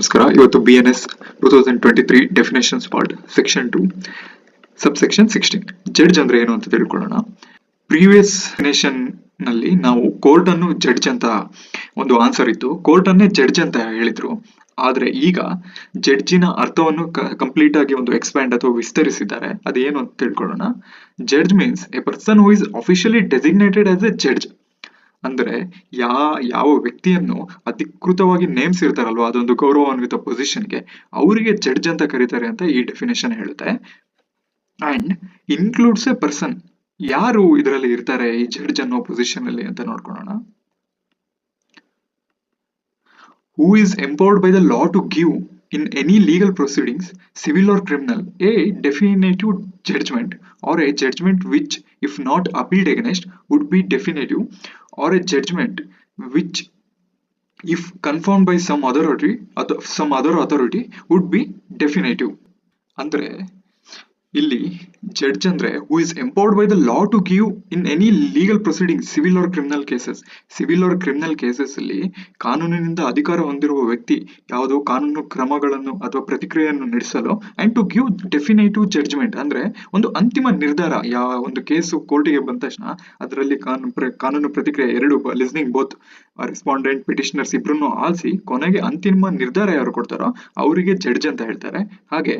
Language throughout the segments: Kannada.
ನಮಸ್ಕಾರ. ಇವತ್ತು B N S two thousand twenty three definitions part section two sub section sixteen judge ಅಂದ್ರೆ ಏನು ಅಂತ ತಿಳ್ಕೊಳ್ಳೋಣ. ಪ್ರೀವಿಯಸ್ ಡೆಫಿನೇಷನ್ನಲ್ಲಿ ನಾವು ಕೋರ್ಟ್ ಅನ್ನು ಜಡ್ಜ್ ಅಂತ ಒಂದು ಆನ್ಸರ್ ಇತ್ತು. ಕೋರ್ಟ್ ಅನ್ನೇ ಜಡ್ಜ್ ಅಂತ ಹೇಳಿದ್ರು. ಆದ್ರೆ ಈಗ ಜಡ್ಜಿನ ಅರ್ಥವನ್ನು ಕಂಪ್ಲೀಟ್ ಆಗಿ ಒಂದು ಎಕ್ಸ್ಪ್ಯಾಂಡ್ ಅಥವಾ ವಿಸ್ತರಿಸಿದ್ದಾರೆ. ಅದೇನು ಅಂತ ತಿಳ್ಕೊಳ್ಳೋಣ. Judge means a person who is officially designated as a judge ಅಂದ್ರೆ ಯಾ ಯಾವ ವ್ಯಕ್ತಿಯನ್ನು ಅಧಿಕೃತವಾಗಿ ನೇಮ್ಸ್ ಇರ್ತಾರಲ್ವ ಅದೊಂದು ಗೌರವಾನ್ವಿತ ಪೊಸಿಷನ್ಗೆ ಅವರಿಗೆ ಜಡ್ಜ್ ಅಂತ ಕರೀತಾರೆ ಅಂತ ಈ ಡೆಫಿನೇಷನ್ ಹೇಳುತ್ತೆ. ಅಂಡ್ ಇನ್ಕ್ಲೂಡ್ಸ್ ಎ ಪರ್ಸನ್ ಯಾರು ಇದರಲ್ಲಿ ಇರ್ತಾರೆ ಈ ಜಡ್ಜ್ ಅನ್ನೋ ಪೊಸಿಷನ್ ಅಲ್ಲಿ ಅಂತ ನೋಡ್ಕೊಳ್ಳೋಣ who is empowered by the law to give in any legal proceedings civil or criminal a definitive judgment or a judgment which if not appealed against would be definitive, or a judgment which, if confirmed by some authority, other- some other authority, would be definitive. ಅಂದ್ರೆ ಇಲ್ಲಿ ಜಡ್ಜ್ ಅಂದ್ರೆ who is empowered by the law to give in any legal proceeding civil or criminal cases civil or criminal cases ಅಲ್ಲಿ ಕಾನೂನಿನಿಂದ ಅಧಿಕಾರ ಹೊಂದಿರುವ ವ್ಯಕ್ತಿ ಯಾವುದೋ, ಕಾನೂನು ಕ್ರಮಗಳನ್ನು ಅಥವಾ ಪ್ರತಿಕ್ರಿಯೆಯನ್ನು ನಡೆಸಲು and to give definitive judgment ಅಂದ್ರೆ ಒಂದು ಅಂತಿಮ ನಿರ್ಧಾರ. ಯಾವ ಒಂದು ಕೇಸು ಕೋರ್ಟಿಗೆ ಬಂದ ತಕ್ಷಣ ಅದರಲ್ಲಿ ಕಾನೂನು ಕಾನೂನು ಪ್ರತಿಕ್ರಿಯೆ ಎರಡು ಲಿಸ್ನಿಂಗ್ ಬೋತ್ ರೆಸ್ಪಾಂಡೆಂಟ್ ಪಿಟಿಷನರ್ಸ್ ಇಬ್ಬರನ್ನು ಆಲಿಸಿ ಕೊನೆಗೆ ಅಂತಿಮ ನಿರ್ಧಾರ ಯಾರು ಕೊಡ್ತಾರೋ ಅವರಿಗೆ ಜಡ್ಜ್ ಅಂತ ಹೇಳ್ತಾರೆ. ಹಾಗೆ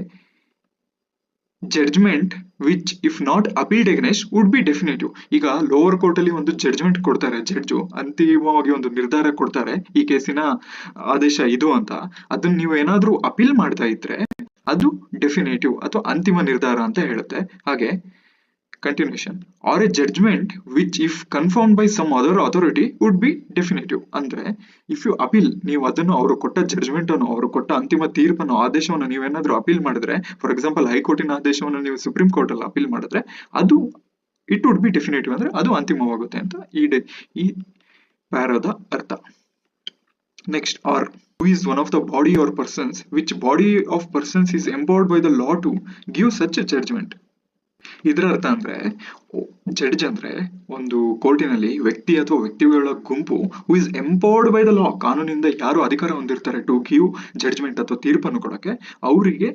judgement which if not appealed against would be definitive ಈಗ ಲೋವರ್ ಕೋರ್ಟ್ ಅಲ್ಲಿ ಒಂದು ಜಡ್ಜ್ಮೆಂಟ್ ಕೊಡ್ತಾರೆ ಜಡ್ಜು ಅಂತಿಮವಾಗಿ ಒಂದು ನಿರ್ಧಾರ ಕೊಡ್ತಾರೆ, ಈ ಕೇಸಿನ ಆದೇಶ ಇದು ಅಂತ. ಅದನ್ನ ನೀವು ಏನಾದ್ರೂ ಅಪೀಲ್ ಮಾಡ್ತಾ ಇದ್ರೆ ಅದು ಡೆಫಿನೇಟಿವ್ ಅಥವಾ ಅಂತಿಮ ನಿರ್ಧಾರ ಅಂತ ಹೇಳುತ್ತೆ. ಹಾಗೆ continuation or a judgement which if confirm by some other authority would be definitive ಅಂದ್ರೆ ಇಫ್ ಯು ಅಪೀಲ್ ನೀವು ಅದನ್ನು ಅವರು ಕೊಟ್ಟ ಜಡ್ಜ್ಮೆಂಟ್ ಅನ್ನು ಅವರು ಕೊಟ್ಟ ಅಂತಿಮ ತೀರ್ಪನ್ನು, ಆದೇಶವನ್ನು ನೀವೇನಾದ್ರೂ ಅಪೀಲ್ ಮಾಡಿದ್ರೆ ಫಾರ್ ಎಕ್ಸಾಂಪಲ್ ಹೈಕೋರ್ಟಿನ ಆದೇಶವನ್ನು ನೀವು ಸುಪ್ರೀಂ ಕೋರ್ಟ್ ಅಲ್ಲಿ ಅಪೀಲ್ ಮಾಡಿದ್ರೆ, ಅದು ಇಟ್ ವುಡ್ ಬಿ ಡೆಫಿನೇಟಿವ್ ಅಂದ್ರೆ ಅದು ಅಂತಿಮವಾಗುತ್ತೆ ಅಂತ ಈ ಈ ಪ್ಯಾರದ ಅರ್ಥ. Next or who is one of the body or persons which body of persons is empowered by the law to give such judgment? ಇದರ ಅರ್ಥ ಅಂದ್ರೆ ಜಡ್ಜ್ ಅಂದ್ರೆ ಒಂದು ಕೋರ್ಟಿನಲ್ಲಿ ವ್ಯಕ್ತಿ ಅಥವಾ ವ್ಯಕ್ತಿಗಳ ಗುಂಪು who is empowered by the law ಕಾನೂನಿಂದ ಯಾರು ಅಧಿಕಾರ ಹೊಂದಿರ್ತಾರೆ ಟು ಕ್ಯೂ ಜಡ್ಜ್ಮೆಂಟ್ ಅಥವಾ ತೀರ್ಪನ್ನು ಕೊಡಕ್ಕೆ, ಅವರಿಗೆ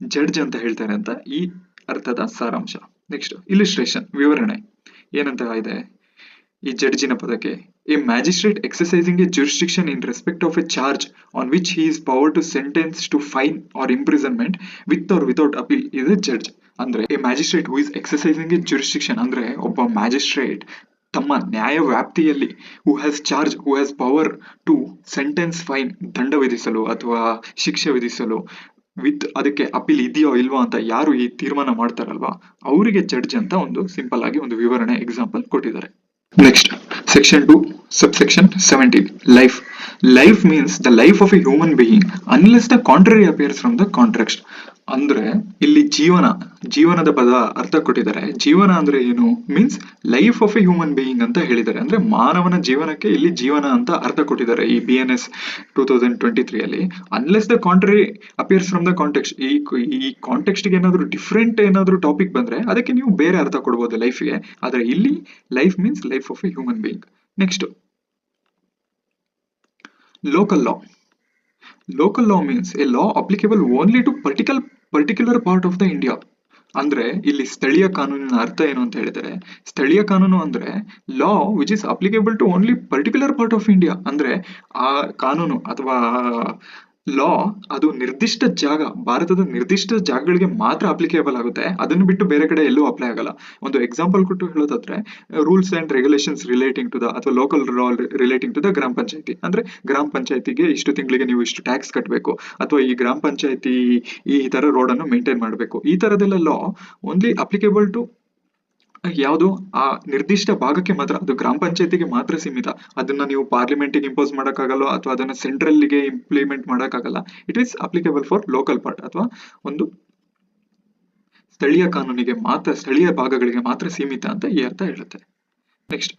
ಜಡ್ಜ್ ಅಂತ ಹೇಳ್ತಾರೆ ಅಂತ ಈ ಅರ್ಥದ ಸಾರಾಂಶ. ನೆಕ್ಸ್ಟ್ ಇಲಿಸ್ಟ್ರೇಷನ್ ವಿವರಣೆ. ಏನಂತ ಇದೆ? ಈ ಜಡ್ಜಿನ ಪದಕ್ಕೆ a magistrate exercising a jurisdiction in respect of a charge on which he is power to sentence to fine or imprisonment with or without appeal is a judge ಅಂದ್ರೆ a magistrate who is exercising in jurisdiction, ಅಂದ್ರೆ ಒಬ್ಬ ಮ್ಯಾಜಿಸ್ಟ್ರೇಟ್ ತಮ್ಮ ನ್ಯಾಯ ವ್ಯಾಪ್ತಿಯಲ್ಲಿ who has charge who has power to sentence fine ದಂಡ ವಿಧಿಸಲು ಅಥವಾ ಶಿಕ್ಷೆ ವಿಧಿಸಲು ವಿತ್ ಅದಕ್ಕೆ ಅಪೀಲ್ ಇದೆಯೋ ಇಲ್ವೋ ಅಂತ ಯಾರು ಈ ತೀರ್ಮಾನ ಮಾಡ್ತಾರಲ್ವಾ? ಅವರಿಗೆ ಜಡ್ಜ್ ಅಂತ ಒಂದು ಸಿಂಪಲ್ ಆಗಿ ಒಂದು ವಿವರಣೆ ಎಕ್ಸಾಂಪಲ್ ಕೊಟ್ಟಿದ್ದಾರೆ. Next section two sub section Life. Life life means the life of a human unless unless the appears from the contract ಅಂದ್ರೆ ಇಲ್ಲಿ ಜೀವನ, ಜೀವನದ ಪದ ಅರ್ಥ ಕೊಟ್ಟಿದ್ದಾರೆ. ಜೀವನ ಅಂದ್ರೆ ಏನು? Means life of a human being ಅಂತ ಹೇಳಿದ್ದಾರೆ. ಅಂದ್ರೆ ಮಾನವನ ಜೀವನಕ್ಕೆ ಇಲ್ಲಿ ಜೀವನ ಅಂತ ಅರ್ಥ ಕೊಟ್ಟಿದ್ದಾರೆ ಈ B N S two thousand twenty three ಅಲ್ಲಿ. Unless the contrary appears from the context ಈ ಈ ಕಾಂಟೆಕ್ಸ್ಟ್ಗೆ ಏನಾದರೂ ಡಿಫ್ರೆಂಟ್ ಏನಾದರೂ ಟಾಪಿಕ್ ಬಂದ್ರೆ ಅದಕ್ಕೆ ನೀವು ಬೇರೆ ಅರ್ಥ ಕೊಡ್ಬೋದು ಲೈಫ್ಗೆ ಆದ್ರೆ ಇಲ್ಲಿ life means life of a human being next local law local law means a law applicable only to particular particular part of the India ಅಂದ್ರೆ ಇಲ್ಲಿ ಸ್ಥಳೀಯ ಕಾನೂನಿನ ಅರ್ಥ ಏನು ಅಂತ ಹೇಳಿದರೆ, ಸ್ಥಳೀಯ ಕಾನೂನು ಅಂದ್ರೆ law which is applicable to only particular part of India ಅಂದ್ರೆ ಆ ಕಾನೂನು ಅಥವಾ ಲಾ ಅದು ನಿರ್ದಿಷ್ಟ ಜಾಗ, ಭಾರತದ ನಿರ್ದಿಷ್ಟ ಜಾಗಗಳಿಗೆ ಮಾತ್ರ ಅಪ್ಲಿಕೇಬಲ್ ಆಗುತ್ತೆ. ಅದನ್ನು ಬಿಟ್ಟು ಬೇರೆ ಕಡೆ ಎಲ್ಲೂ ಅಪ್ಲೈ ಆಗಲ್ಲ. ಒಂದು ಎಕ್ಸಾಂಪಲ್ ಕೊಟ್ಟು ಹೇಳೋದಾದ್ರೆ rules and regulations relating to the ಅಥವಾ ಲೋಕಲ್ ರಿಲೇಟಿಂಗ್ ಟು ದ ಗ್ರಾಮ ಪಂಚಾಯತಿ. ಅಂದ್ರೆ ಗ್ರಾಮ ಪಂಚಾಯತಿಗೆ ಇಷ್ಟು ತಿಂಗಳಿಗೆ ನೀವು ಇಷ್ಟು ಟ್ಯಾಕ್ಸ್ ಕಟ್ಟಬೇಕು ಅಥವಾ ಈ ಗ್ರಾಮ ಪಂಚಾಯತಿ ಈ ತರ ರೋಡ್ ಅನ್ನು ಮೇಂಟೈನ್ ಮಾಡಬೇಕು. ಈ ತರದೆಲ್ಲ ಲಾ ಓನ್ಲಿ ಅಪ್ಲಿಕೇಬಲ್ ಟು ಯಾವುದು? ಆ ನಿರ್ದಿಷ್ಟ ಭಾಗಕ್ಕೆ ಮಾತ್ರ, ಅದು ಗ್ರಾಮ ಪಂಚಾಯತಿಗೆ ಮಾತ್ರ ಸೀಮಿತ. ಅದನ್ನ ನೀವು ಪಾರ್ಲಿಮೆಂಟಿಗೆ ಇಂಪೋಸ್ ಮಾಡೋಕ್ಕಾಗಲ್ಲ ಅಥವಾ ಅದನ್ನ ಸೆಂಟ್ರಲ್ಗೆ ಇಂಪ್ಲಿಮೆಂಟ್ ಮಾಡೋಕ್ಕಾಗಲ್ಲ? It is applicable for local part ಅಥವಾ ಒಂದು ಸ್ಥಳೀಯ ಕಾನೂನಿಗೆ ಮಾತ್ರ, ಸ್ಥಳೀಯ ಭಾಗಗಳಿಗೆ ಮಾತ್ರ ಸೀಮಿತ ಅಂತ ಈ ಅರ್ಥ ಹೇಳುತ್ತೆ. Next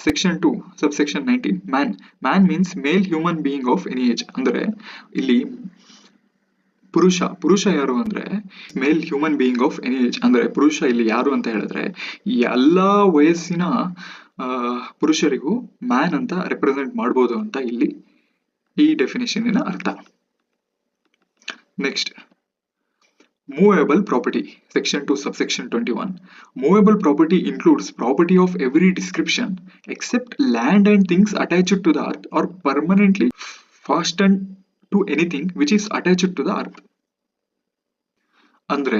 section two sub section nineteen man man means male human being of any age ಅಂದ್ರೆ ಇಲ್ಲಿ ಪುರುಷ ಪುರುಷ ಯಾರು ಅಂದ್ರೆ male human being of any age ಅಂದ್ರೆ ಪುರುಷ ಇಲ್ಲಿ ಯಾರು ಅಂತ ಹೇಳಿದ್ರೆ ಎಲ್ಲಾ ವಯಸ್ಸಿನ ಪುರುಷರಿಗೂ ಮ್ಯಾನ್ ಅಂತ ರೆಪ್ರೆಸೆಂಟ್ ಮಾಡ್ಬೋದು ಅಂತ ಇಲ್ಲಿ ಈ ಡೆಫಿನೇಷನ್ನಿನ ಅರ್ಥ. Next movable property section two subsection twenty one movable property includes property of every description except land and things attached to the earth or permanently fast and to anything which is attached to the earth ಅಂದ್ರೆ,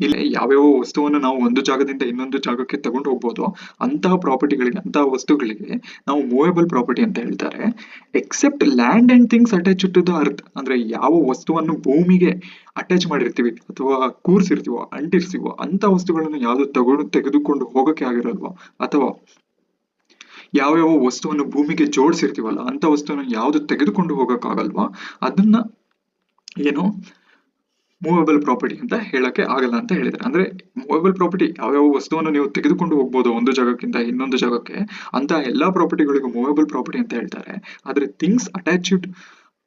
ಇಲ್ಲಿ ಯಾವ್ಯಾವ ವಸ್ತುವನ್ನು ನಾವು ಒಂದು ಜಾಗದಿಂದ ಇನ್ನೊಂದು ಜಾಗಕ್ಕೆ ತಗೊಂಡು ಹೋಗ್ಬೋದು, ಅಂತಹ ಪ್ರಾಪರ್ಟಿಗಳಿಗೆ ಅಂತಹ ವಸ್ತುಗಳಿಗೆ ನಾವು ಮೂವೇಬಲ್ ಪ್ರಾಪರ್ಟಿ ಅಂತ ಹೇಳ್ತಾರೆ. Except land and things attach to the earth ಅಂದ್ರೆ ಯಾವ ವಸ್ತುವನ್ನು ಭೂಮಿಗೆ ಅಟ್ಯಾಚ್ ಮಾಡಿರ್ತೀವಿ, ಅಥವಾ ಕೂರ್ಸಿರ್ತೀವೋ ಅಂಟಿರ್ತೀವೋ ಅಂತ ವಸ್ತುಗಳನ್ನು ಯಾವುದು ತಗೊಂಡು, ತೆಗೆದುಕೊಂಡು ಹೋಗಕ್ಕೆ ಆಗಿರಲ್ವೋ, ಅಥವಾ ಯಾವ್ಯಾವ ವಸ್ತುವನ್ನು ಭೂಮಿಗೆ ಜೋಡಿಸಿರ್ತೀವಲ್ಲ ಅಂತ ವಸ್ತುವನ್ನು ಯಾವ್ದು ತೆಗೆದುಕೊಂಡು ಹೋಗೋಕ್ಕಾಗಲ್ವಾ? ಅದನ್ನ ಏನು ಮೂವೇಬಲ್ ಪ್ರಾಪರ್ಟಿ ಅಂತ ಹೇಳಕ್ಕೆ ಆಗಲ್ಲ ಅಂತ ಹೇಳಿದ್ರೆ ಅಂದ್ರೆ ಮೂವೇಬಲ್ ಪ್ರಾಪರ್ಟಿ ಯಾವ್ಯಾವ ವಸ್ತುವನ್ನು ನೀವು ತೆಗೆದುಕೊಂಡು ಹೋಗ್ಬೋದು ಒಂದು ಜಾಗಕ್ಕಿಂತ ಇನ್ನೊಂದು ಜಾಗಕ್ಕೆ ಅಂತ ಎಲ್ಲಾ ಪ್ರಾಪರ್ಟಿಗಳಿಗೂ ಮೂವೇಬಲ್ ಪ್ರಾಪರ್ಟಿ ಅಂತ ಹೇಳ್ತಾರೆ. ಆದ್ರೆ things attached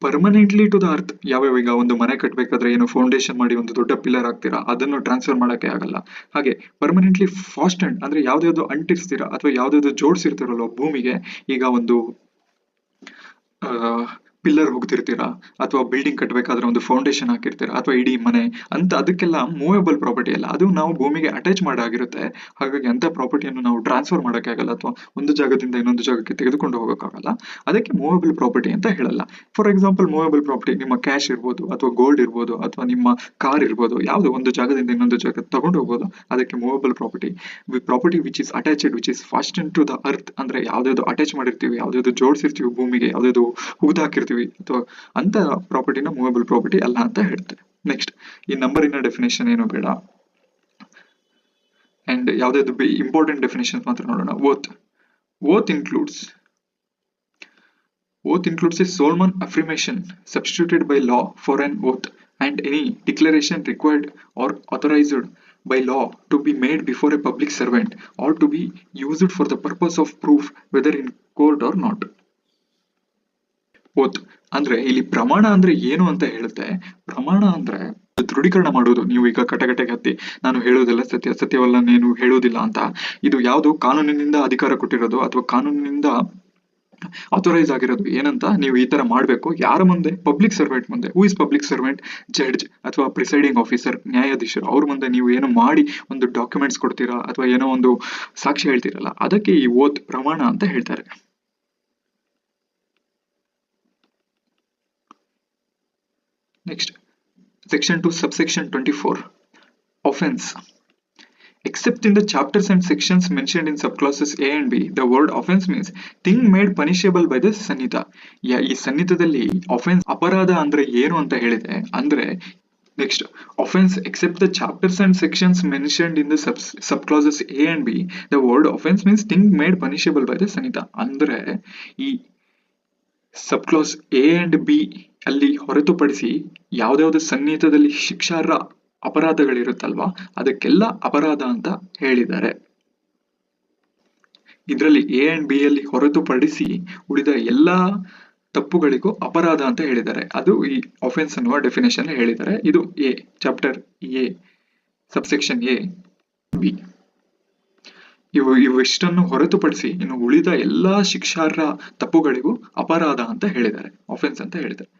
permanently to the earth ಯಾವ್ಯಾವ ಈಗ ಒಂದು ಮನೆ ಕಟ್ಟಬೇಕಾದ್ರೆ ಏನು ಫೌಂಡೇಶನ್ ಮಾಡಿ ಒಂದು ದೊಡ್ಡ ಪಿಲ್ಲರ್ ಹಾಕ್ತೀರಾ, ಅದನ್ನು ಟ್ರಾನ್ಸ್ಫರ್ ಮಾಡಕ್ಕೆ ಆಗಲ್ಲ. ಹಾಗೆ ಪರ್ಮನೆಂಟ್ಲಿ ಫಾಸ್ಟ್ ಅಂಡ್ ಅಂದ್ರೆ ಯಾವ್ದಾವ್ದು ಅಂಟಿರ್ಸ್ತೀರಾ ಅಥವಾ ಯಾವ್ದಾವ್ದು ಜೋಡಿಸಿರ್ತೀರಲ್ವ ಭೂಮಿಗೆ, ಈಗ ಒಂದು ಪಿಲ್ಲರ್ ಹೋಗ್ತಿರ್ತೀರಾ? ಅಥವಾ ಬಿಲ್ಡಿಂಗ್ ಕಟ್ಟಬೇಕಾದ್ರೆ ಒಂದು ಫೌಂಡೇಶನ್ ಹಾಕಿರ್ತೀರಾ? ಅಥವಾ ಇಡೀ ಮನೆ? ಅಂತ ಅದಕ್ಕೆಲ್ಲ ಮೂವೇಬಲ್ ಪ್ರಾಪರ್ಟಿ ಅಲ್ಲ. ಅದು ನಾವು ಭೂಮಿಗೆ ಅಟ್ಯಾಚ್ ಮಾಡಾಗಿರುತ್ತೆ. ಹಾಗಾಗಿ ಅಂತ ಪ್ರಾಪರ್ಟಿಯನ್ನು ನಾವು ಟ್ರಾನ್ಸ್ಫರ್ ಮಾಡೋಕ್ಕಾಗಲ್ಲ ಅಥವಾ ಒಂದು ಜಾಗದಿಂದ ಇನ್ನೊಂದು ಜಾಗಕ್ಕೆ ತೆಗೆದುಕೊಂಡು ಹೋಗೋಕ್ಕಾಗಲ್ಲ. ಅದಕ್ಕೆ ಮೂವೇಬಲ್ ಪ್ರಾಪರ್ಟಿ ಅಂತ ಹೇಳಲ್ಲ. ಫಾರ್ ಎಕ್ಸಾಂಪಲ್ ಮೂವೇಬಲ್ ಪ್ರಾಪರ್ಟಿ ನಿಮ್ಮ ಕ್ಯಾಶ್ ಇರ್ಬೋದು, ಅಥವಾ ಗೋಲ್ಡ್ ಇರ್ಬೋದು, ಅಥವಾ ನಿಮ್ಮ ಕಾರ್ ಇರ್ಬೋದು, ಯಾವುದು ಒಂದು ಜಾಗದಿಂದ ಇನ್ನೊಂದು ಜಾಗ ತಗೊಂಡು ಹೋಗ್ಬೋದು. ಅದಕ್ಕೆ movable property property which is attached which is fast in to the earth ಅಂದ್ರೆ ಯಾವ್ದಾವ್ದು ಅಟ್ಯಾಚ್ ಮಾಡಿರ್ತೀವಿ ಯಾವ್ದಾವ್ದು ಜೋಡಿಸಿರ್ತೀವಿ ಭೂಮಿಗೆ ಯಾವ್ದಾವ್ದು ಹುಗ್ದು ಹಾಕಿರ್ತೀವಿ ಅಥವಾ ಅಂತ ಪ್ರಾಪರ್ಟಿನ ಮೂವೇಬಲ್ ಪ್ರಾಪರ್ಟಿ ಅಲ್ಲ ಅಂತ ಹೇಳ್ತಾರೆ ನೆಕ್ಸ್ಟ್ ಈ ನಂಬರಿನ ಡೆಫಿನೇಷನ್ ಏನು ಬೇಡ ಅಂಡ್ ಯಾವ್ದಾದ್ರು ಇಂಪಾರ್ಟೆಂಟ್ ಡೆಫಿನೇಷನ್ ಮಾತ್ರ ನೋಡೋಣ oath oath includes Oath includes a Solomon affirmation substituted by law for an oath and any declaration required or authorized by law to be made before a public servant or to be used for the purpose of proof whether in court or not. oath ಅಂದ್ರೆ ಇಲ್ಲಿ ಪ್ರಮಾಣ ಅಂದ್ರೆ ಏನು ಅಂತ ಹೇಳುತ್ತೆ? ಪ್ರಮಾಣ ಅಂದ್ರೆ ದೃಢೀಕರಣ ಮಾಡೋದು ನೀವು ಈಗ ಕಟಗಟ್ಟೆಗೆ ಹತ್ತಿ, ನಾನು ಹೇಳುವುದಿಲ್ಲ ಸತ್ಯ, ಸತ್ಯವಲ್ಲ, ನೀನು ಹೇಳೋದಿಲ್ಲ ಅಂತ. ಇದು ಯಾವುದು? ಕಾನೂನಿನಿಂದ ಅಧಿಕಾರ ಕೊಟ್ಟಿರೋದು ಅಥವಾ ಕಾನೂನಿನಿಂದ ಅಥೋರೈಸ್ ಆಗಿರೋದು? ಏನಂತ ನೀವು ಈ ತರ ಮಾಡಬೇಕು. ಯಾರ ಮುಂದೆ? ಪಬ್ಲಿಕ್ ಸರ್ವೆಂಟ್ ಮುಂದೆ. Who is public servant judge ಅಥವಾ ಪ್ರಿಸೈಡಿಂಗ್ ಆಫೀಸರ್ ನ್ಯಾಯಾಧೀಶರು. ಅವ್ರ ಮುಂದೆ ನೀವು ಏನು ಮಾಡಿ ಒಂದು ಡಾಕ್ಯುಮೆಂಟ್ಸ್ ಕೊಡ್ತೀರಾ ಅಥವಾ ಏನೋ ಒಂದು ಸಾಕ್ಷಿ ಹೇಳ್ತೀರಲ್ಲ, ಅದಕ್ಕೆ ಈ ಓತ್ ಪ್ರಮಾಣ ಅಂತ ಹೇಳ್ತಾರೆ. Section two subsection twenty four offense except in the chapters and sections mentioned in subclauses A and B, the word offense means thing made punishable by the ಸನ್ನಿಧ ಯಾ ಈ ಸನ್ನಿಧದಲ್ಲಿ offense ಅಪರಾಧ ಅಂದ್ರೆ ಏನು ಅಂತ ಹೇಳಿದೆ ಅಂದ್ರೆ next offense except the chapters and sections mentioned in the sub subclauses A and B, the word offense means thing made punishable by the ಸನ್ನಿಧ ಅಂದ್ರೆ ಈ subclause ಎ ಅಂಡ್ ಬಿ ಅಲ್ಲಿ ಹೊರತುಪಡಿಸಿ ಯಾವುದ್ಯಾವುದೇ ಸನ್ನಿಹಿತದಲ್ಲಿ ಶಿಕ್ಷಾರ್ಹ ಅಪರಾಧಗಳಿರುತ್ತಲ್ವಾ? ಅದಕ್ಕೆಲ್ಲ ಅಪರಾಧ ಅಂತ ಹೇಳಿದ್ದಾರೆ. ಇದರಲ್ಲಿ ಎ ಅಂಡ್ ಬಿ ಅಲ್ಲಿ ಹೊರತುಪಡಿಸಿ ಉಳಿದ ಎಲ್ಲಾ ತಪ್ಪುಗಳಿಗೂ ಅಪರಾಧ ಅಂತ ಹೇಳಿದ್ದಾರೆ. ಅದು ಈ ಅಫೆನ್ಸ್ ಅನ್ನುವ ಡೆಫಿನೇಷನ್ ಹೇಳಿದ್ದಾರೆ. ಇದು A chapter A subsection A B ಇವು ಇವಿಷ್ಟನ್ನು ಹೊರತುಪಡಿಸಿ ಇನ್ನು ಉಳಿದ ಎಲ್ಲಾ ಶಿಕ್ಷಾರ್ಹ ತಪ್ಪುಗಳಿಗೂ ಅಪರಾಧ ಅಂತ ಹೇಳಿದ್ದಾರೆ. ಅಫೆನ್ಸ್ ಅಂತ ಹೇಳಿದ್ದಾರೆ.